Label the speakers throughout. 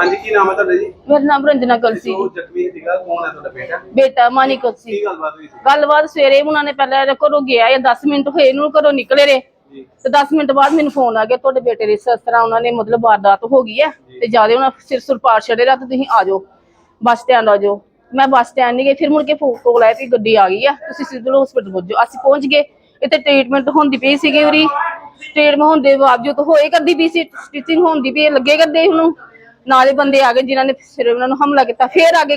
Speaker 1: ਹਾਂਜੀ ਕੀ ਨਾਮ ਹੈ ਤੁਹਾਡਾ ਜੀ?
Speaker 2: ਮੇਰਾ ਨਾਮ ਰੰਜਨਾ ਕਲਸੀ
Speaker 1: ਉਹ ਜ਼ਖਮੀ ਸੀਗਾ ਕੌਣ ਹੈ ਤੁਹਾਡਾ ਬੇਟਾ?
Speaker 2: ਬੇਟਾ ਮਾਨੀ ਕਲਸੀ
Speaker 1: ਕੀ ਗੱਲਬਾਤ ਹੋਈ ਸੀ?
Speaker 2: ਗੱਲਬਾਤ ਸਵੇਰੇ ਉਹਨਾਂ ਨੇ ਪਹਿਲਾਂ ਇਹਦੇ ਘਰੋਂ ਗਿਆ ਇਹ 10 ਮਿੰਟ ਹੋਏ ਇਹਨੂੰ ਘਰੋਂ ਨਿਕਲੇ ਰੇ
Speaker 1: ਜੀ।
Speaker 2: ਤੇ 10 ਮਿੰਟ ਬਾਅਦ ਮੈਨੂੰ ਫੋਨ ਆ ਗਿਆ ਤੁਹਾਡੇ ਬੇਟੇ ਦੀ ਇਸ ਤਰ੍ਹਾਂ ਉਹਨਾਂ ਨੇ ਮਤਲਬ ਵਾਰਦਾਤ ਹੋ ਗਈ ਹੈ ਤੇ ਜ਼ਿਆਦਾ ਉਹਨਾਂ ਸਿਰ ਸੁਰ ਪਾੜ ਛੜੇ ਰਾ ਤੇ ਤੁਸੀਂ ਆ ਜਾਓ। ਬੱਸ ਸਟੈਂਡ ਆ ਜਾਓ। ਮੈਂ ਬੱਸ ਸਟੈਂਡ ਨਹੀਂ ਗਈ ਫਿਰ ਮੁੜ ਕੇ ਫੋਨ ਕੋਲ ਆਇਆ ਵੀ ਗੱਡੀ ਆ ਗਈ ਆ ਤੁਸੀਂ ਸਿਵਲ ਹਸਪੀਟਲ ਪਹੁੰਚੋ ਅਸੀਂ ਪਹੁੰਚ ਗਏ। ਇੱਥੇ ਟ੍ਰੀਟਮੈਂਟ ਹੁੰਦੀ ਪਈ ਸੀਗੀ ਉਰੀ। ਟ੍ਰੀਟਮੈਂਟ ਹੁੰਦੇ ਬਾਵਜੂਦ ਹੋਏ ਕਰਦੀ ਪਈ ਸੀ ਸਟਿਚਿੰਗ ਹੁੰਦੀ ਪਈ ਲੱਗੇ ਕਰਦੇ ਉਹਨੂੰ। ਨਾਲੇ ਬੰਦੇ ਆ ਗਏ ਜਿਨ੍ਹਾਂ ਨੇ ਫਿਰ ਉਹਨਾਂ ਨੂੰ ਹਮਲਾ ਕੀਤਾ। ਫਿਰ ਆ ਗਏ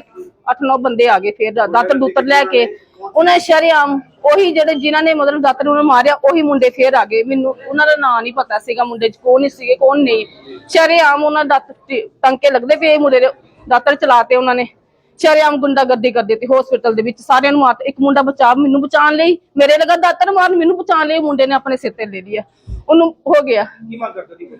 Speaker 2: 8-9 ਬੰਦੇ ਆ ਗਏ, ਫਿਰ ਦਾਤਰ ਦੂਤਰ ਲੈ ਕੇ। ਉਹਨਾਂ ਸ਼ਰਿਆਮ ਉਹੀ ਜਿਹੜੇ ਜਿਨ੍ਹਾਂ ਨੇ ਮਤਲਬ ਦਾਤਰ ਨੂੰ ਮਾਰਿਆ, ਉਹੀ ਮੁੰਡੇ ਫੇਰ ਆ ਗਏ। ਮੈਨੂੰ ਉਹਨਾਂ ਦਾ ਨਾਂ ਨਹੀਂ ਪਤਾ ਸੀਗਾ ਮੁੰਡੇ ਚ ਕੌਣ ਸੀਗੇ, ਕੌਣ ਨਹੀਂ। ਸ਼ਰਿਆਮ ਉਹਨਾਂ ਦਾ ਟੰਕੇ ਲੱਗਦੇ ਪਏ ਮੁੰਡੇ ਦੇ, ਦਾਤਰ ਚਲਾਤੇ ਉਹਨਾਂ ਨੇ। ਸ਼ਰਿਆਮ ਗੁੰਡਾਗਰਦੀ ਕਰ ਦਿੱਤੀ ਹਸਪੀਟਲ ਦੇ ਵਿੱਚ ਸਾਰਿਆਂ ਨੂੰ ਮਾਰ ਇੱਕ ਮੁੰਡਾ ਬਚਾ, ਮੈਨੂੰ ਬਚਾਉਣ ਲਈ, ਮੇਰੇ ਲਗਾ ਦਾਤਰ ਮਾਰਨ ਮੈਨੂੰ ਬਚਾਉਣ ਲਈ ਮੁੰਡੇ ਨੇ ਆਪਣੇ ਸਿਰ ਤੇ ਲੈ ਲਿਆ। ਉਹਨੂੰ ਹੋ ਗਿਆ।
Speaker 1: ਕੀ ਮੰਗ ਕਰਦੇ ਸੀ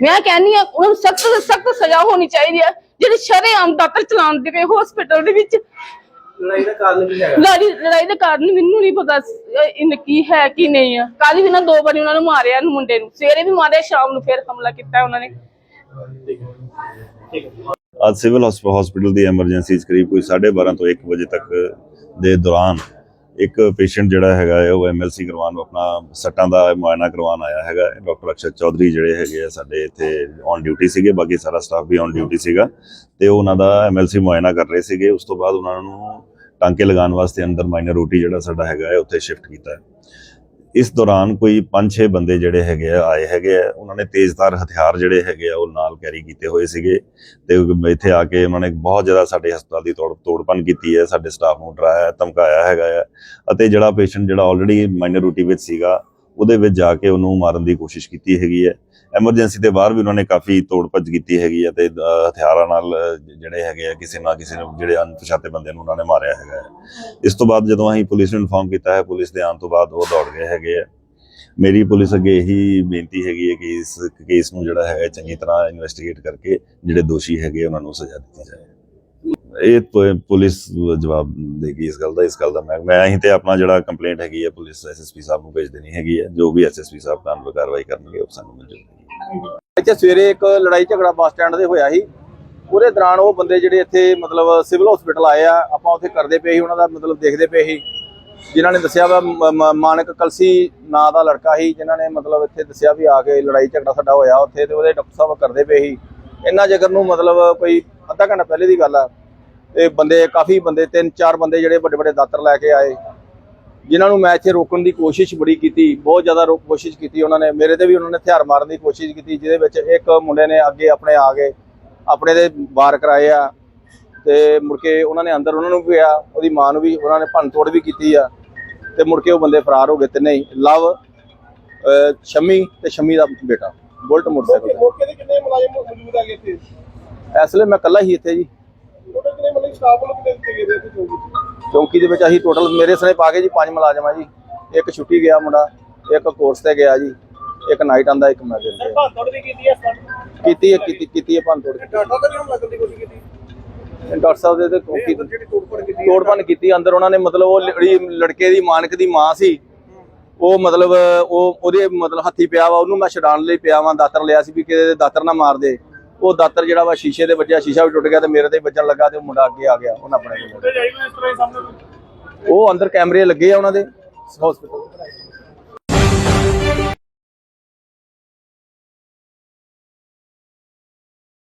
Speaker 2: ਮੈਂ ਕਹਿੰਨੀ ਆ ਉਹਨੂੰ ਸਖਤ ਸਖਤ ਸਜ਼ਾ ਹੋਣੀ ਚਾਹੀਦੀ ਹੈ ਜਿਹੜੇ ਸ਼ਰੇਆਮ ਦਾਤਰ ਚਲਾਉਂਦੇ ਪਏ ਹਸਪੀਟਲ ਦੇ ਵਿੱਚ।
Speaker 1: ਲੜਾਈ ਦਾ ਕਾਰਨ ਕੀ ਹੈਗਾ?
Speaker 2: ਲੜਾਈ ਲੜਾਈ ਦਾ ਕਾਰਨ ਮੈਨੂੰ ਨਹੀਂ ਪਤਾ ਇਨ ਕੀ ਹੈ ਕੀ ਨਹੀਂ ਆ। ਕੱਲ ਵੀ ਨਾ ਦੋ ਵਾਰੀ ਉਹਨਾਂ ਨੂੰ ਮਾਰਿਆ ਇਹਨੂੰ ਮੁੰਡੇ ਨੂੰ। ਸਵੇਰੇ ਵੀ ਮਾਰਿਆ ਸ਼ਾਮ ਨੂੰ ਫਿਰ ਹਮਲਾ ਕੀਤਾ ਉਹਨਾਂ ਨੇ।
Speaker 3: ਅੱਜ ਸਿਵਲ ਹਸਪੀਟਲ ਦੀ ਐਮਰਜੈਂਸੀ ਕਰੀਬ ਕੋਈ 12:30 ਤੋਂ 1 ਵਜੇ ਤੱਕ ਦੇ ਦੌਰਾਨ ਇੱਕ ਪੇਸ਼ੈਂਟ ਜਿਹੜਾ ਹੈਗਾ ਹੈ, ਉਹ ਐਮਐਲਸੀ ਕਰਵਾਉਣ ਆਪਣਾ ਸੱਟਾਂ ਦਾ ਮੁਆਇਨਾ ਕਰਵਾਉਣ ਆਇਆ ਹੈਗਾ ਡਾਕਟਰ ਅਕਸ਼ਰ ਚੌਧਰੀ ਜਿਹੜੇ ਹੈਗੇ ਆ ਸਾਡੇ ਇੱਥੇ ਔਨ ਡਿਊਟੀ ਸੀਗੇ, ਬਾਕੀ ਸਾਰਾ ਸਟਾਫ ਵੀ ਔਨ ਡਿਊਟੀ ਸੀਗਾ ਤੇ ਉਹ ਉਹਨਾਂ ਦਾ ਐਮਐਲਸੀ ਮੁਆਇਨਾ ਕਰ ਰਹੇ ਸੀਗੇ। ਉਸ ਤੋਂ ਬਾਅਦ ਉਹਨਾਂ ਨੂੰ ਟਾਂਕੇ ਲਗਾਉਣ ਵਾਸਤੇ ਅੰਦਰ ਮਾਈਨਰ ਰੋਟੀ ਜਿਹੜਾ ਸਾਡਾ ਹੈਗਾ ਹੈ, ਉੱਥੇ ਸ਼ਿਫਟ ਕੀਤਾ ਇਸ ਦੌਰਾਨ ਕੋਈ 5-6 ਬੰਦੇ ਜਿਹੜੇ ਹੈਗੇ ਆ, ਆਏ ਹੈਗੇ ਆ। ਉਹਨਾਂ ਨੇ ਤੇਜ਼ਧਾਰ ਹਥਿਆਰ ਜਿਹੜੇ ਹੈਗੇ ਆ, ਉਹ ਨਾਲ ਕੈਰੀ ਕੀਤੇ ਹੋਏ ਸੀਗੇ। ਤੇ ਇੱਥੇ ਆ ਕੇ ਉਹਨਾਂ ਨੇ ਬਹੁਤ ਜ਼ਿਆਦਾ ਸਾਡੇ ਹਸਪਤਾਲ ਦੀ ਤੋੜ, ਤੋੜਪਨ ਕੀਤੀ ਹੈ। ਸਾਡੇ ਸਟਾਫ ਨੂੰ ਡਰਾਇਆ, ਧਮਕਾਇਆ ਹੈਗਾ ਆ। ਅਤੇ ਜਿਹੜਾ ਪੇਸ਼ੈਂਟ ਜਿਹੜਾ ਆਲਰੇਡੀ ਮਾਈਨਰ ਰੂਟੀ ਵਿੱਚ ਸੀਗਾ ਉਹਦੇ ਵਿੱਚ ਜਾ ਕੇ ਉਹਨੂੰ ਮਾਰਨ ਦੀ ਕੋਸ਼ਿਸ਼ ਕੀਤੀ ਹੈਗੀ ਹੈ। ਐਮਰਜੈਂਸੀ ਦੇ ਬਾਹਰ ਵੀ ਉਹਨਾਂ ਨੇ ਕਾਫੀ ਤੋੜ ਭੱਜ ਕੀਤੀ ਹੈਗੀ ਹੈ ਤੇ ਹਥਿਆਰਾਂ ਨਾਲ ਜਿਹੜੇ ਹੈਗੇ ਆ, ਕਿਸੇ ਨਾ ਕਿਸੇ ਨੂੰ, ਜਿਹੜੇ ਅਣਪਛਾਤੇ ਬੰਦੇ ਨੂੰ ਉਹਨਾਂ ਨੇ ਮਾਰਿਆ ਹੈਗਾ ਹੈ। ਇਸ ਤੋਂ ਬਾਅਦ ਜਦੋਂ ਅਸੀਂ ਪੁਲਿਸ ਨੂੰ ਇਨਫਾਰਮ ਕੀਤਾ ਹੈ, ਪੁਲਿਸ ਦੇ ਆਉਣ ਤੋਂ ਬਾਅਦ ਉਹ ਦੌੜ ਗਏ ਹੈਗੇ ਆ। ਮੇਰੀ ਪੁਲਿਸ ਅੱਗੇ ਇਹੀ ਬੇਨਤੀ ਹੈਗੀ ਹੈ ਕਿ ਇਸ ਕੇਸ ਨੂੰ ਜਿਹੜਾ ਹੈ ਚੰਗੀ ਤਰ੍ਹਾਂ ਇਨਵੈਸਟੀਗੇਟ ਕਰਕੇ ਜਿਹੜੇ ਦੋਸ਼ੀ ਹੈਗੇ ਉਹਨਾਂ ਨੂੰ ਸਜ਼ਾ ਦਿੱਤੀ ਜਾਏ। ਇਹ ਪੁਲਿਸ ਜਵਾਬ ਦੇਗੀ ਇਸ ਗੱਲ ਦਾ, ਇਸ ਗੱਲ ਦਾ ਮੈਂ ਮੈਂ ਅਸੀਂ ਤੇ ਆਪਣਾ ਜਿਹੜਾ ਕੰਪਲੇਂਟ ਹੈਗੀ ਹੈ ਪੁਲਿਸ ਐਸਐਸਪੀ ਸਾਹਿਬ ਨੂੰ ਭੇਜ ਦੇਣੀ ਹੈਗੀ ਹੈ ਜੋ ਵੀ ਐਸਐਸਪੀ ਸਾਹਿਬ ਕਾਨੂੰਨੀ ਕਾਰਵਾਈ ਕਰਨਗੇ, ਉਹ ਸਾਨੂੰ ਮਨਜ਼ੂਰ ਹੈ
Speaker 4: ਇੱਥੇ ਸਵੇਰੇ ਇੱਕ ਲੜਾਈ ਝਗੜਾ ਬੱਸ ਸਟੈਂਡ ਦੇ ਹੋਇਆ ਸੀ। ਉਹਦੇ ਦੌਰਾਨ ਉਹ ਬੰਦੇ ਜਿਹੜੇ ਇੱਥੇ ਮਤਲਬ ਸਿਵਲ ਹਸਪੀਟਲ ਆਏ ਆ, ਆਪਾਂ ਉੱਥੇ ਕਰਦੇ ਪਏ ਸੀ, ਉਹਨਾਂ ਦਾ ਮਤਲਬ ਦੇਖਦੇ ਪਏ ਸੀ। ਜਿਨ੍ਹਾਂ ਨੇ ਦੱਸਿਆ ਵਾ ਮਾਨਕ ਕਲਸੀ ਨਾਂ ਦਾ ਲੜਕਾ ਸੀ, ਜਿਨ੍ਹਾਂ ਨੇ ਮਤਲਬ ਇੱਥੇ ਦੱਸਿਆ ਵੀ ਆ ਕੇ ਲੜਾਈ ਝਗੜਾ ਸਾਡਾ ਹੋਇਆ ਉੱਥੇ ਤੇ ਉਹਦੇ ਡਾਕਟਰ ਸਾਹਿਬ ਕਰਦੇ ਪਏ ਸੀ। ਇੰਨਾ ਜਗਰ ਨੂੰ ਮਤਲਬ ਕੋਈ ਅੱਧਾ ਘੰਟਾ ਪਹਿਲੇ ਦੀ ਗੱਲ ਆ ਤੇ ਬੰਦੇ ਕਾਫੀ ਬੰਦੇ ਤਿੰਨ ਚਾਰ ਬੰਦੇ ਜਿਹੜੇ ਵੱਡੇ ਵੱਡੇ ਦਾਤਰ ਲੈ ਕੇ ਆਏ। ਜਿਨ੍ਹਾਂ ਨੂੰ ਮੈਂ ਇੱਥੇ ਰੋਕਣ ਦੀ ਕੋਸ਼ਿਸ਼ ਬੜੀ ਕੀਤੀ ਬਹੁਤ ਜ਼ਿਆਦਾ ਰੋਕ ਕੋਸ਼ਿਸ਼ ਕੀਤੀ ਉਹਨਾਂ ਨੇ। ਮੇਰੇ ਤੇ ਵੀ ਉਹਨਾਂ ਨੇ ਹਥਿਆਰ ਮਾਰਨ ਦੀ ਕੋਸ਼ਿਸ਼ ਕੀਤੀ ਜਿਹਦੇ ਵਿੱਚ ਇੱਕ ਮੁੰਡੇ ਨੇ ਅੱਗੇ ਆਪਣੇ ਆ ਗਏ ਆਪਣੇ ਦੇ ਵਾਰ ਕਰਾਏ ਆ। ਤੇ ਮੁੜ ਕੇ ਉਹਨਾਂ ਨੇ ਅੰਦਰ ਉਹਨਾਂ ਨੂੰ ਵੀ ਆ ਉਹਦੀ ਮਾਂ ਨੂੰ ਵੀ ਉਹਨਾਂ ਨੇ ਭੰਨ ਤੋੜ ਵੀ ਕੀਤੀ ਆ। ਤੇ ਮੁੜ ਕੇ ਉਹ ਬੰਦੇ ਫਰਾਰ ਹੋ ਗਏ ਤਿੰਨੇ ਹੀ ਲਵ ਸ਼ਮੀ ਤੇ ਸ਼ਮੀ ਦਾ ਬੇਟਾ ਬੁਲਟ ਮੋਟਰਸਾਈਕਲ ਤੇ।
Speaker 1: ਮੌਕੇ ਤੇ ਕਿੰਨੇ ਮੁਲਾਜ਼ਮ ਮੌਜੂਦ ਹੈਗੇ ਇੱਥੇ?
Speaker 4: ਇਸ ਵੇਲੇ ਮੈਂ ਇਕੱਲਾ ਹੀ ਇੱਥੇ ਜੀ।
Speaker 1: ਸਟਾਫ ਵੱਲੋਂ ਕਿੰਨੇ ਦਿੱਤੇ ਗਏ ਦੇ ਇੱਥੇ ਚੌਂਕੀ
Speaker 4: ਦੇ ਵਿੱਚ ਅਸੀਂ ਟੋਟਲ ਮੇਰੇ ਸਣੇ ਪਾ ਕੇ ਜੀ ਪੰਜ ਮੁਲਾਜ਼ਮ ਆ ਜੀ। ਇੱਕ ਛੁੱਟੀ ਗਿਆ ਮੁੰਡਾ ਇੱਕ ਕੋਰਸ ਤੇ ਗਿਆ ਜੀ ਇੱਕ ਨਾਈਟ ਆਂਦਾ ਇੱਕ ਮੈਂ
Speaker 1: ਵੀ ਕੀਤੀ ਹੈ
Speaker 4: ਕੀਤੀ ਹੈ ਕੀਤੀ ਕੀਤੀ ਹੈ ਭੰਨ ਤੋੜ
Speaker 1: ਡਾਟਾ ਤਾਂ ਨਹੀਂ ਹਮਲਾ ਕਰਨ ਦੀ ਕੋਸ਼ਿਸ਼ ਕੀਤੀ?
Speaker 4: ਡਾਕਟਰ ਸਾਹਿਬ ਦੇ ਤੇ
Speaker 1: ਤੋੜਫੋੜ ਕੀਤੀ।
Speaker 4: ਕੀਤੀ ਅੰਦਰ ਉਹਨਾਂ ਨੇ ਮਤਲਬ ਉਹ ਲੜਕੇ ਦੀ ਮਾਨਕ ਦੀ ਮਾਂ ਸੀ। ਉਹ ਮਤਲਬ ਉਹ ਉਹਦੇ ਮਤਲਬ ਹੱਥੀ ਪਿਆ ਵਾ ਉਹਨੂੰ ਮੈਂ ਛਡਾਣ ਲਈ ਪਿਆ ਵਾਂ ਦਾਤਰ ਲਿਆ ਸੀ ਵੀ ਦੇ ਦਾਤਰ ਨਾ ਮਾਰ ਦੇ। ਉਹ ਦਾਤਰ ਜਿਹੜਾ ਵਾ ਸ਼ੀਸ਼ੇ ਦੇ ਵੱਜਿਆ ਸ਼ੀਸ਼ਾ ਵੀ ਟੁੱਟ ਗਿਆ ਤੇ ਮੇਰੇ ਤੇ ਵੱਜਣ ਲੱਗਾ ਤੇ ਉਹ ਮੁੰਡਾ ਅੱਗੇ ਆ ਗਿਆ ਉਹਨਾਂ ਆਪਣੇ ਉਹ ਅੰਦਰ ਕੈਮਰੇ ਲੱਗੇ ਆ ਉਹਨਾਂ ਦੇ। ਹਸਪੀਟਲ